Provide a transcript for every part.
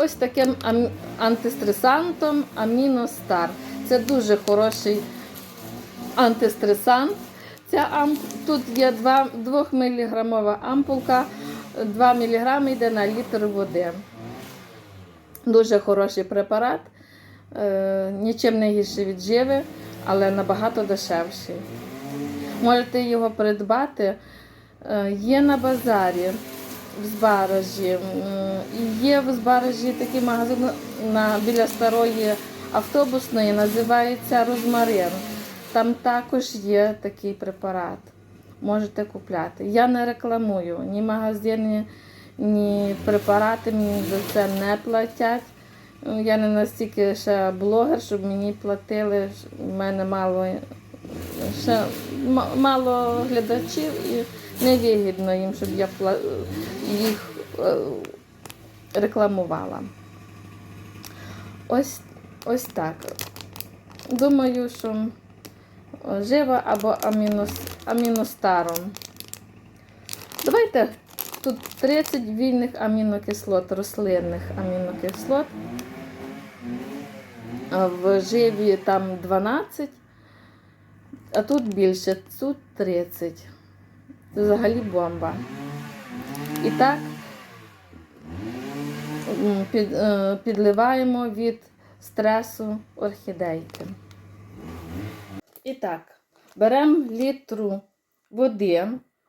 ось таким антистресантом Аміностар. Це дуже хороший антистресант. Ця ам... Тут є 2, 2 мг ампулка, 2 мг йде на літр води. Дуже хороший препарат, е, нічим не гірший від живи, але набагато дешевший. Можете його придбати. Е, Є на базарі в Збаражі. Є в Збаражі такий магазин на, біля старої автобусної, називається Розмарин. Там також є такий препарат. Можете купляти. Я не рекламую ні магазини, ні препарати мені за це не платять. Я не настільки ще блогер, щоб мені платили. У мене мало, ще мало глядачів і невигідно їм, щоб я їх е, рекламувала. Ось, ось так. Думаю, що жива або амінос, аміностаром. Давайте тут 30 вільних амінокислот, рослинних амінокислот. В живі там 12, а тут більше, тут 30. Це взагалі бомба. І так під, е, підливаємо від стресу орхідейки. І так, беремо літру води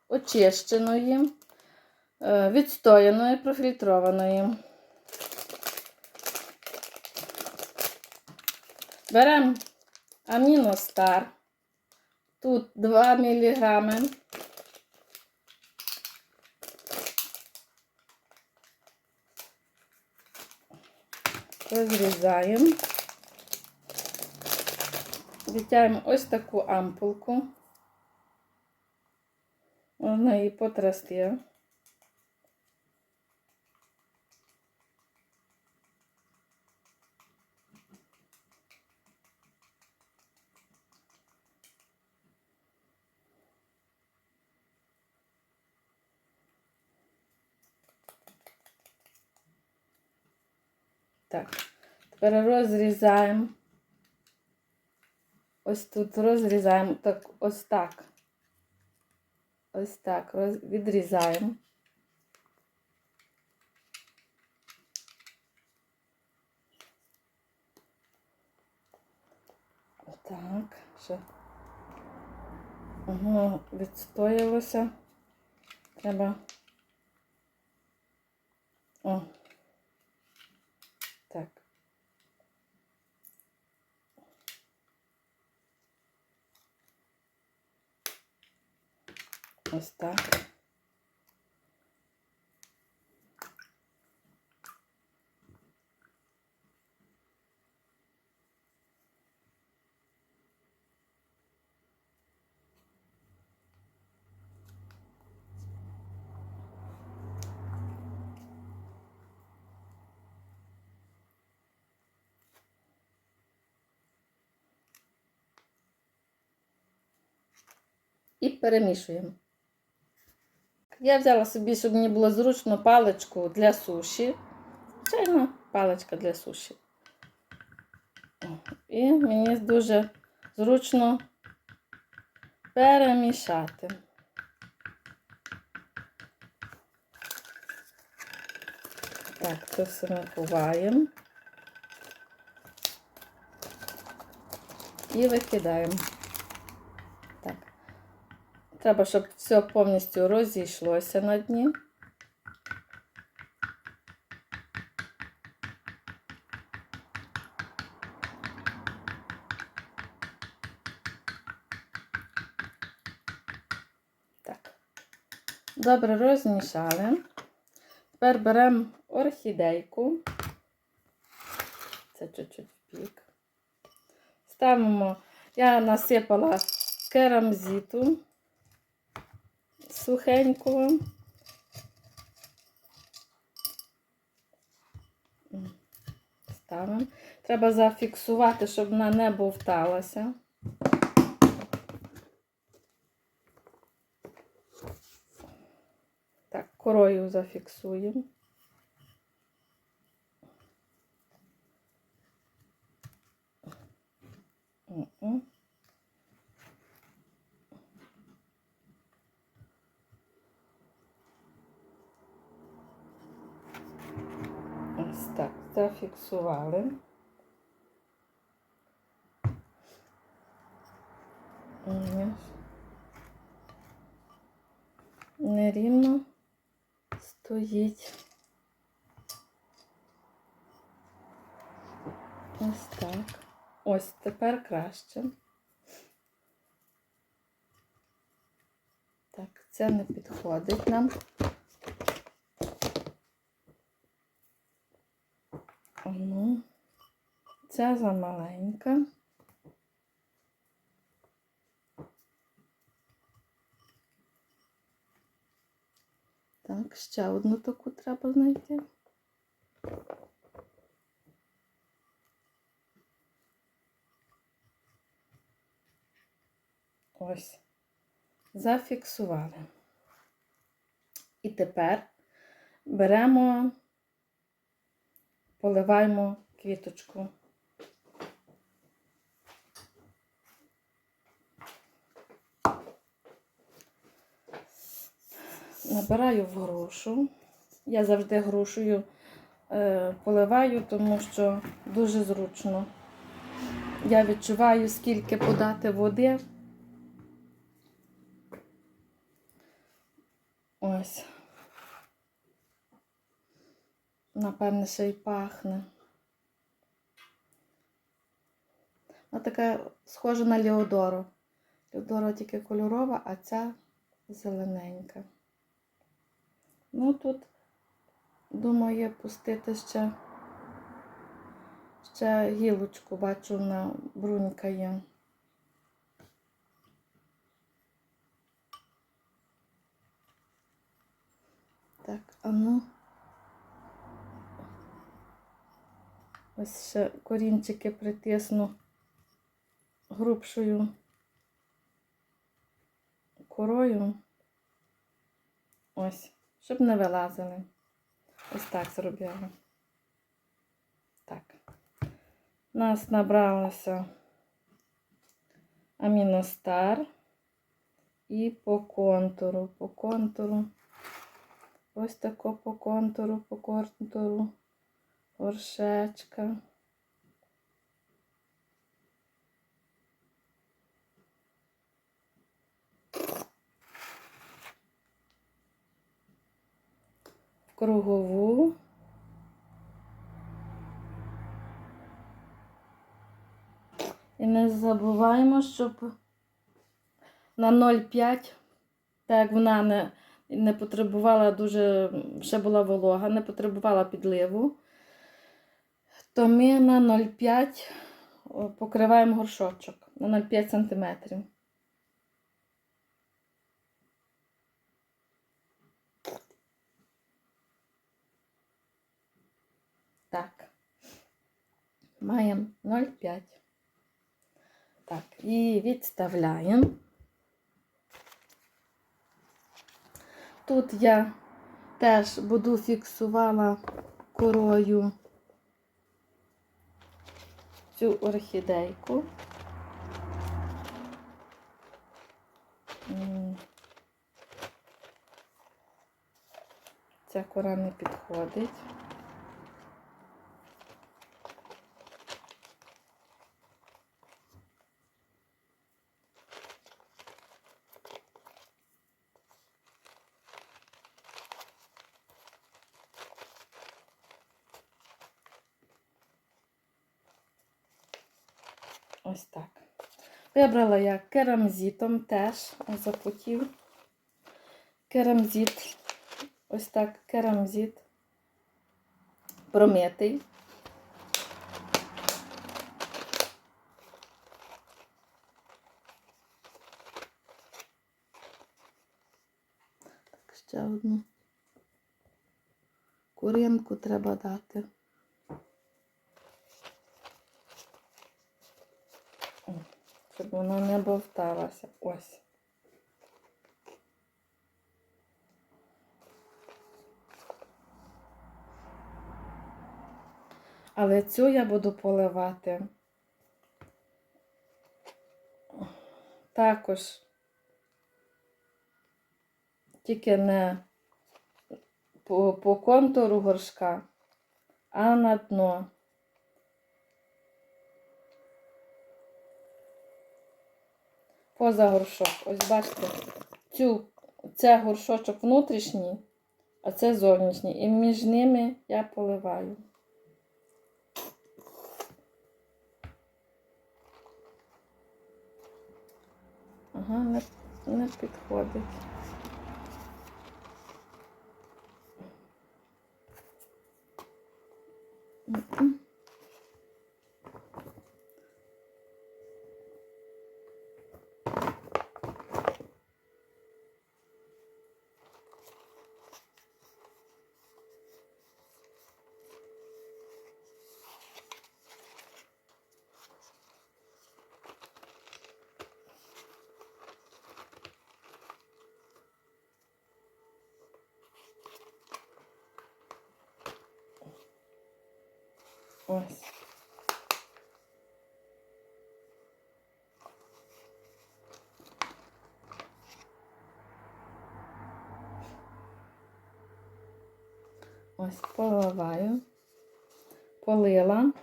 очищеної, е, відстояної, профільтрованої. Беремо аміностар. Тут 2 мг. Розрізаємо. Витягуємо ось таку ампулку. Можна її потрясти. Так, тепер розрізаємо. Ось тут розрізаємо так, ось так. Ось так роз, відрізаємо. Так, ще. Воно відстоялося. Треба. О. Так. Ось так. І перемішуємо. Я взяла собі, щоб мені було зручно паличку для суші. Звичайно, паличка для суші. І мені дуже зручно перемішати. Так, це все ми ховаємо. І викидаємо. Треба, щоб все повністю розійшлося на дні. Так. Добре розмішали. Тепер беремо орхідейку. Це чуть-чуть в бік. Ставимо, я насипала керамзиту сухенького. Ставимо. Треба зафіксувати, щоб вона не бовталася. Так, корою зафіксуємо. М-м. Ось так, зафіксували. Нерівно стоїть. Ось так. Ось тепер краще. Так, це не підходить нам. Ну, ця замаленька. Так, ще одну таку треба знайти. Ось. Зафіксували. І тепер беремо, поливаємо квіточку. Набираю в грушу. Я завжди грушею е, поливаю, тому що дуже зручно. Я відчуваю, скільки подати води. Ось. Напевне, ще й пахне. Вона така схожа на Леодору. Леодора тільки кольорова, а ця зелененька. Ну, тут, думаю, пустити ще, ще гілочку, бачу, на брунька є. Так, а ну. Ось ще корінчики притисну грубшою корою. Ось, щоб не вилазили. Ось так зробила. Так. Нас набралося аміностар і по контуру, по контуру. Ось тако по контуру, по контуру, горшечка. Кругову. І не забуваємо, щоб на 0,5, так як вона не не потребувала дуже, ще була волога, не потребувала підливу, то ми на 0,5 покриваємо горшочок на 0,5 см. Так, маємо 0,5. Так, і відставляємо. Тут я теж буду фіксувала корою цю орхідейку. Ця кора не підходить. Ось так. Вибрала я керамзитом теж запотів. Керамзит. Ось так керамзит. Промитий. Так, ще одну куринку треба дати. Щоб вона не бовталася. Ось. Але цю я буду поливати також тільки не по, по контуру горшка, а на дно. Поза горшок. Ось бачите, цю, це горшочок внутрішній, а це зовнішній. І між ними я поливаю. Ага, не, не підходить. М-м. Ось. Ось поливаю, полила,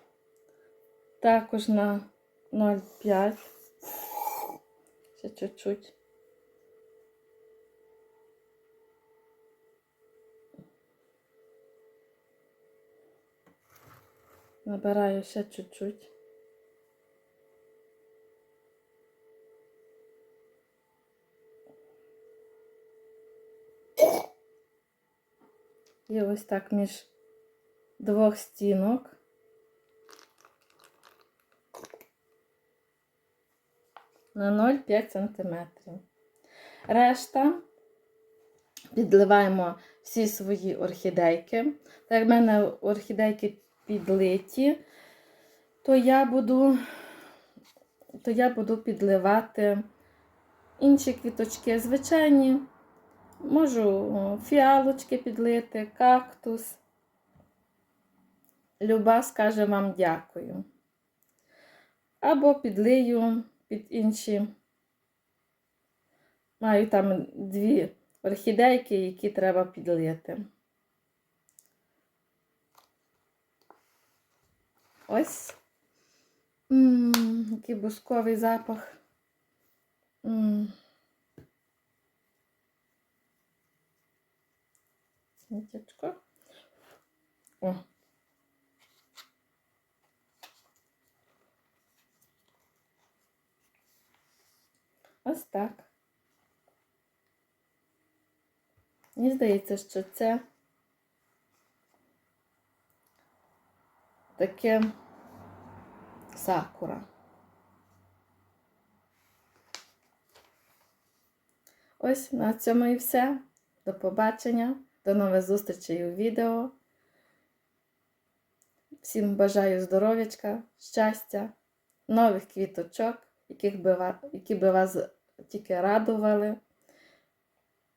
також на 0,5, ще чуть-чуть. Набираю ще чуть-чуть. І ось так між двох стінок. На 0,5 см. Решта підливаємо всі свої орхідейки. Так в мене орхідейки підлиті, то я буду, то я буду підливати інші квіточки звичайні. Можу фіалочки підлити, кактус. Люба скаже вам дякую. Або підлию під інші. Маю там дві орхідейки, які треба підлити. Ось. М, який бусковий запах. М. Ниточка. О. Ось так. Мені здається, що це таке сакура. Ось на цьому і все. До побачення, до нових зустрічей у відео. Всім бажаю здоров'ячка, щастя, нових квіточок, яких би, які би вас тільки радували.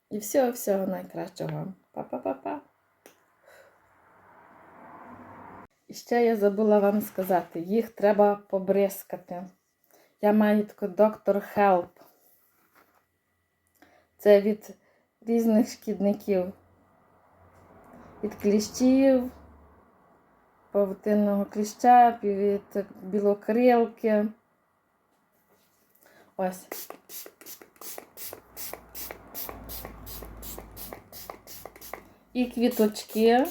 І всього-всього найкращого. Па-па-па-па. І ще я забула вам сказати, їх треба побризкати. Я маю таку доктор Help. Це від різних шкідників. Від кліщів, павутинного кліща, від білокрилки. Ось. І квіточки.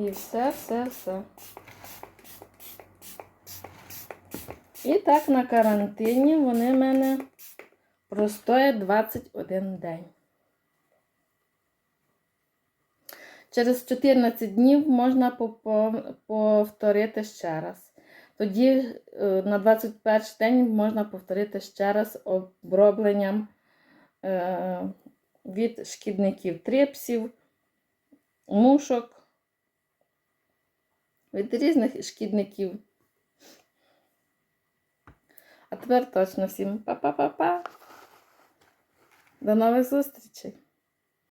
І все, все, все. І так на карантині вони в мене простоять 21 день. Через 14 днів можна повторити ще раз. Тоді е, на 21 день можна повторити ще раз обробленням е, від шкідників трипсів, мушок, від різних шкідників. А тепер точно всім па-па-па-па. До нових зустрічей!